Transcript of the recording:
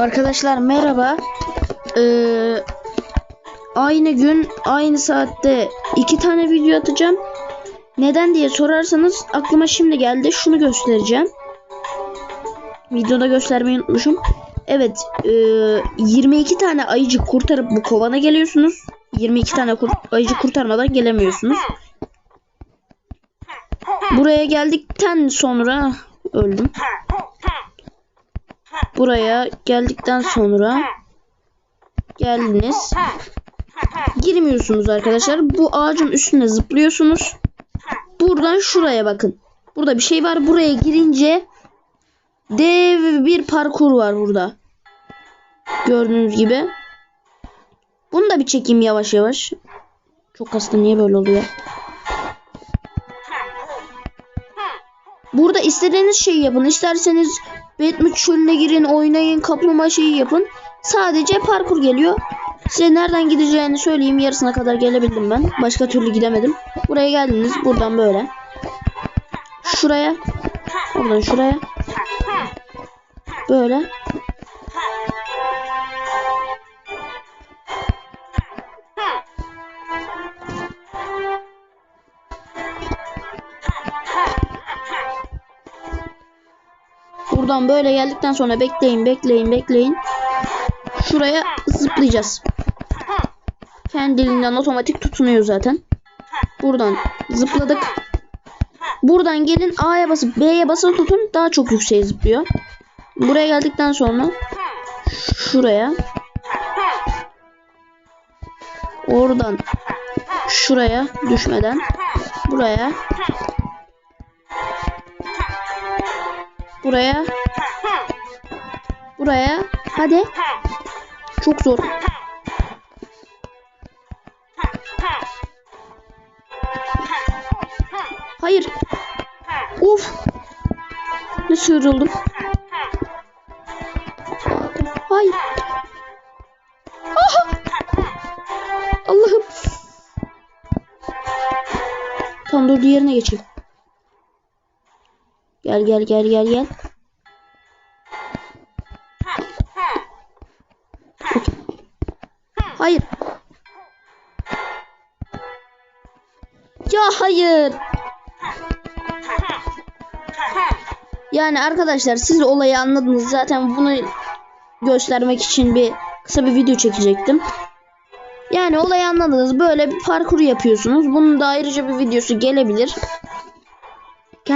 Arkadaşlar merhaba. Ee, aynı gün aynı saatte iki tane video atacağım. Neden diye sorarsanız aklıma şimdi geldi. Şunu göstereceğim. Videoda göstermeyi unutmuşum. Evet, e, 22 tane ayıcık kurtarıp bu kovana geliyorsunuz. 22 tane kur ayıcık kurtarmadan gelemiyorsunuz. Buraya geldikten sonra öldüm. Buraya geldikten sonra geldiniz. Girmiyorsunuz arkadaşlar. Bu ağacın üstüne zıplıyorsunuz. Buradan şuraya bakın. Burada bir şey var. Buraya girince dev bir parkur var burada. Gördüğünüz gibi. Bunu da bir çekeyim yavaş yavaş. Çok hasta niye böyle oluyor? Burada istediğiniz şeyi yapın. İsterseniz Batman çölüne girin, oynayın, kaplumbağa şeyi yapın. Sadece parkur geliyor. Size nereden gideceğini söyleyeyim. Yarısına kadar gelebildim ben. Başka türlü gidemedim. Buraya geldiniz. Buradan böyle. Şuraya. Oradan şuraya. Böyle. Buradan böyle geldikten sonra bekleyin, bekleyin, bekleyin. Şuraya zıplayacağız. Kendiliğinden otomatik tutunuyor zaten. Buradan zıpladık. Buradan gelin A'ya basıp B'ye basılı tutun. Daha çok yükseğe zıplıyor. Buraya geldikten sonra şuraya oradan şuraya düşmeden buraya buraya. Buraya. Hadi. Çok zor. Hayır. Uf ne sığırıldım hayır! Allah'ım. Tamam dur diğerine geçeyim gel gel gel gel gel Hayır. Ya hayır. Yani arkadaşlar siz olayı anladınız. Zaten bunu göstermek için bir kısa bir video çekecektim. Yani olayı anladınız. Böyle bir parkur yapıyorsunuz. Bunun da ayrıca bir videosu gelebilir.